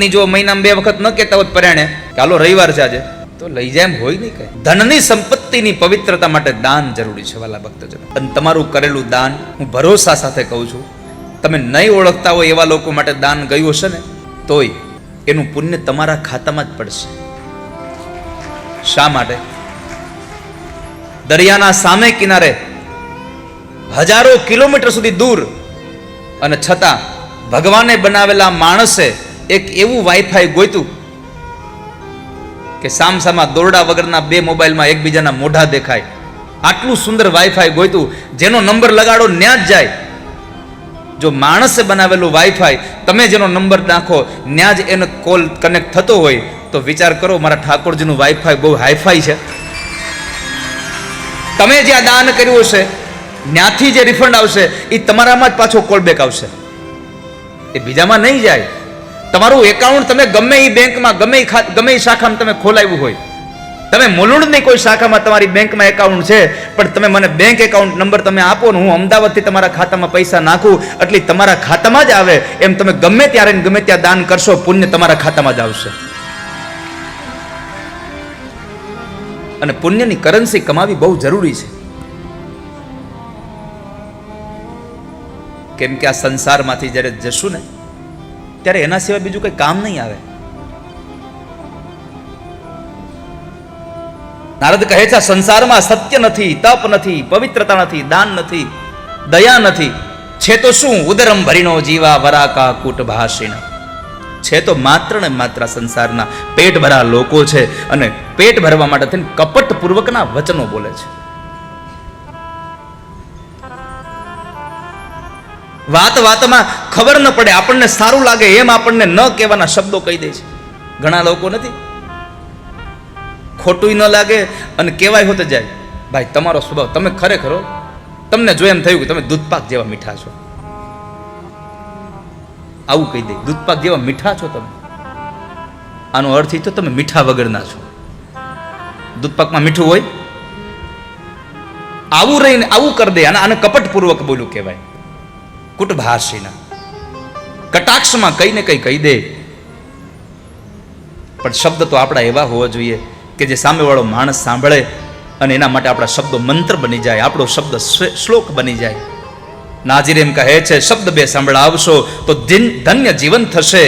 પત્ની જો મહિનામાં બે વખત ન કહેતા હોત પરાણે, કે રવિવાર છે આજે, તો લઈ જાય એમ હોય નહીં કઈ. ધનની સંપત્તિની પવિત્રતા માટે દાન જરૂરી છે વાલા ભક્તજનો. અને તમારું કરેલું દાન હું ભરોસા સાથે કહું છું. તમે નહીં ઓળખતા હોય એવા લોકો માટે દાન ગયું હશે ને, તોય એનું પુણ્ય તમારા ખાતામાં જ પડશે. શા માટે? દરિયાના સામે કિનારે હજારો કિલોમીટર સુધી દૂર અને છતાં ભગવાને બનાવેલા માણસે એક એવું વાઈફાઈ ગોયતું કે સામસામા દોરડા વગરના બે મોબાઈલમાં એકબીજાના મોઢા દેખાય. આટલું સુંદર વાઈફાઈ ગોઈતું જેનો નંબર લગાડો ન્યા જ જાય. જો માણસે બનાવેલું વાઈફાઈ તમે જેનો નંબર નાખો ત્યાં જ એનો કોલ કનેક્ટ થતો હોય, તો વિચાર કરો મારા ઠાકોરજીનું વાઈફાઈ બહુ હાઈફાઈ છે. તમે જ્યાં દાન કર્યું હશે ત્યાંથી જે રિફંડ આવશે એ તમારામાં જ પાછો કોલ બેક આવશે. એ બીજામાં નહીં જાય. તમારું એકાઉન્ટ તમે ગમે એ બેંકમાં, ગમે ગમે એ શાખામાં તમે ખોલાવ્યું હોય. તમે મુલુંડની કોઈ શાખામાં તમારી બેંકમાં એકાઉન્ટ છે, પણ તમે મને બેંક એકાઉન્ટ નંબર તમે આપો ને હું અમદાવાદથી તમારા ખાતામાં પૈસા નાખું, એટલે તમારા ખાતામાં જ આવે, એમ તમે ગમે ત્યારે ગમે ત્યાં દાન કરશો, પુણ્ય તમારા ખાતામાં જ આવશે. અને પુણ્યની કરન્સી કમાવી બહુ જરૂરી છે. કેમ કે આ સંસારમાંથી જ્યારે જશું ને ત્યારે એના સિવાય બીજું કંઈ કામ નહીં આવે. નારદ કહે છે સંસારમાં સત્ય નથી, તપ નથી, પવિત્રતા નથી, દાન નથી, દયા નથી. છે તો શું? ઉદરમ ભરીનો જીવા વરાકા કૂટ ભાષીણ. છે તો માત્ર ને માત્ર સંસારના પેટ ભરા લોકો છે અને પેટ ભરવા માટે થઈને કપટપૂર્વકના વચનો બોલે છે. વાત વાતમાં ખબર ન પડે, આપણને સારું લાગે એમ આપણને ન કહેવાના શબ્દો કહી દે છે. ઘણા લોકો નથી. ખોટું ન લાગે અને કહેવાય હોત જાય. ભાઈ, તમારો સ્વભાવ, તમે ખરેખર તમને જો એમ થયું કે તમે દૂધપાક જેવા મીઠા છો. આવું કહી દે, દૂધપાક જેવા મીઠા છો તમે. આનો અર્થ એ તો તમે મીઠા વગરના છો. દૂધપાકમાં મીઠું હોય? આવું રહીને આવું કરી દે અને આને કપટપૂર્વક બોલ્યું કહેવાય. કુટભાષીના. કટાક્ષમાં કઈ ને કઈ કહી દે. પણ શબ્દ તો આપણા એવા હોવા જોઈએ કે જે સામેવાળો માણસ સાંભળે અને એના માટે આપણા શબ્દો મંત્ર બની જાય, આપણો શબ્દ શ્લોક બની જાય. નાજીર એમ કહે છે, શબ્દ બે સંભળાવશો તો ધન્ય જીવન થશે.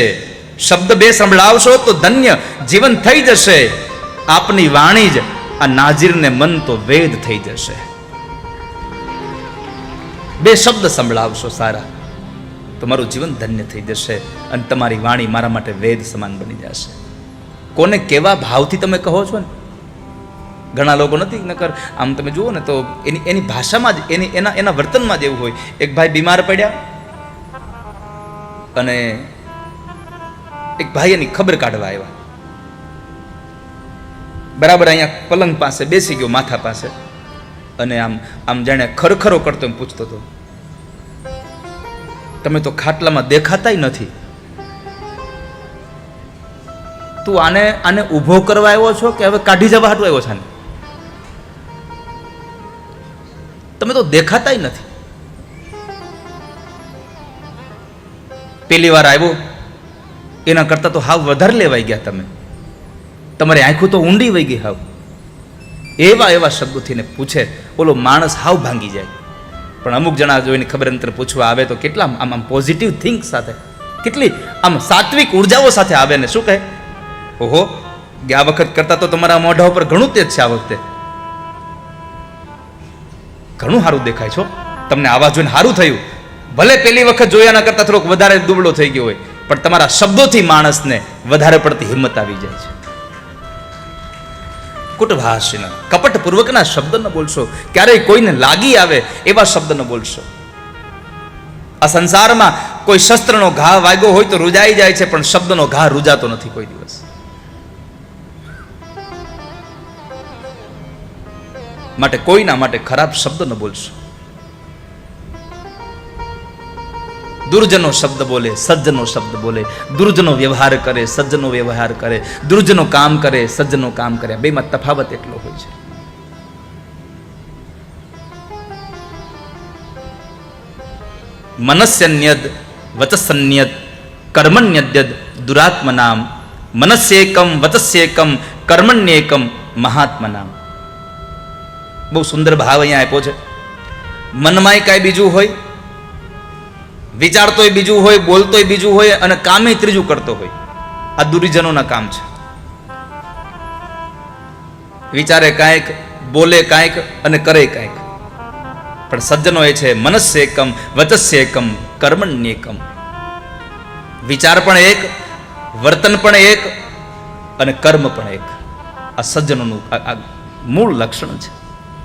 શબ્દ બે સંભળાવશો તો ધન્ય જીવન થઈ જશે. આપની વાણી જ આ નાજીરને મન તો વેદ થઈ જશે. બે શબ્દ સંભળાવશો સારા. તમારું જીવન ધન્ય થઈ જશે અને તમારી વાણી મારા માટે વેદ સમાન બની જશે. કોને કેવા ભાવથી તમે કહો છો ને? ઘણા લોકો નથી, નકર આમ તમે જુઓ ને તો એની એની ભાષામાં જ, એની, એના એના વર્તનમાં જ એવું હોય. એક ભાઈ બીમાર પડ્યા અને એક ભાઈ એની ખબર કાઢવા આવ્યા. બરાબર અહીંયા પલંગ પાસે બેસી ગયો, માથા પાસે. અને આમ આમ જાણે ખરખરો કરતો એમ પૂછતો હતો. તમે તો ખાટલામાં દેખાતાય નથી. તું આને આને ઊભો કરવા આવ્યો છો કે હવે કાઢી જવા હાટું આવ્યો છે આને? તમે તો દેખાતાય નથી. પેલી વાર આવ્યો, એના કરતાં તો હાવ વધારે લેવાઈ ગયા તમે. તમારી આંખો તો ઊંડી વહી ગઈ હાવ. એવા એવા શબ્દોથી પૂછે, ઓલો માણસ હાવ ભાંગી જાય. પણ અમુક જણા જોઈને ખબર અંતર પૂછવા આવે તો કેટલા આમ આમ પોઝિટિવ થિંક સાથે, કેટલી આમ સાત્વિક ઉર્જાઓ સાથે આવે ને, શું કહે? ઓહો ગયા વખત કરતા તો તમારા મોઢા ઉપર ઘણું તેજ છે આ વખતે. ઘણું સારું દેખાય છો તમને આવા જોઈને સારું થયું. ભલે પેલી વખત જોયાના કરતા થોડોક વધારે દુબળો થઈ ગયો હોય, પણ તમારા શબ્દોથી માણસને વધારે પડતી હિંમત આવી જાય છે. કુટભાષિન, કપટપૂર્વકના શબ્દ ન બોલશો. ક્યારેય કોઈને લાગી આવે એવા શબ્દ ન બોલશો. આ સંસારમાં કોઈ શસ્ત્રનો ઘા વાગ્યો હોય તો રૂજાઈ જાય છે, પણ શબ્દનો ઘા રૂજાતો નથી કોઈ દિવસ. માટે કોઈના માટે ખરાબ શબ્દ ન બોલશો. દુર્જનો શબ્દ બોલે, સજ્જનો શબ્દ બોલે, દુર્જનો વ્યવહાર કરે, સજ્જનો વ્યવહાર કરે, દુર્જનો કામ કરે, સજ્જનો કામ કરે. બેમાં તફાવત એટલો હોય છે. મનસ્યન્યદ વચસન્યદ કર્મણ્યદ્યદ દુરાત્મનામ. મનસ્યેકમ, વચસ્યેકમ કર્મણ્યેકમ મહાત્મનામ. બહુ સુંદર ભાવ અહીંયા આપ્યો છે. મનમાંય કાંઈ બીજું હોય? વિચારતોય બીજું હોય, બોલતોય બીજું હોય અને કામે ત્રીજું કરતો હોય. આ દુરીજનોના કામ છે. વિચારે કાંઈક, બોલે કાંઈક અને કરે કાંઈક. પણ સજ્જનો એ છે મનસ્ય એકમ વચસ્ય એકમ કર્મણ્યેકમ વિચાર પણ એક, વર્તન પણ એક અને કર્મ પણ એક. આ સજ્જનોનું આ મૂળ લક્ષણ છે.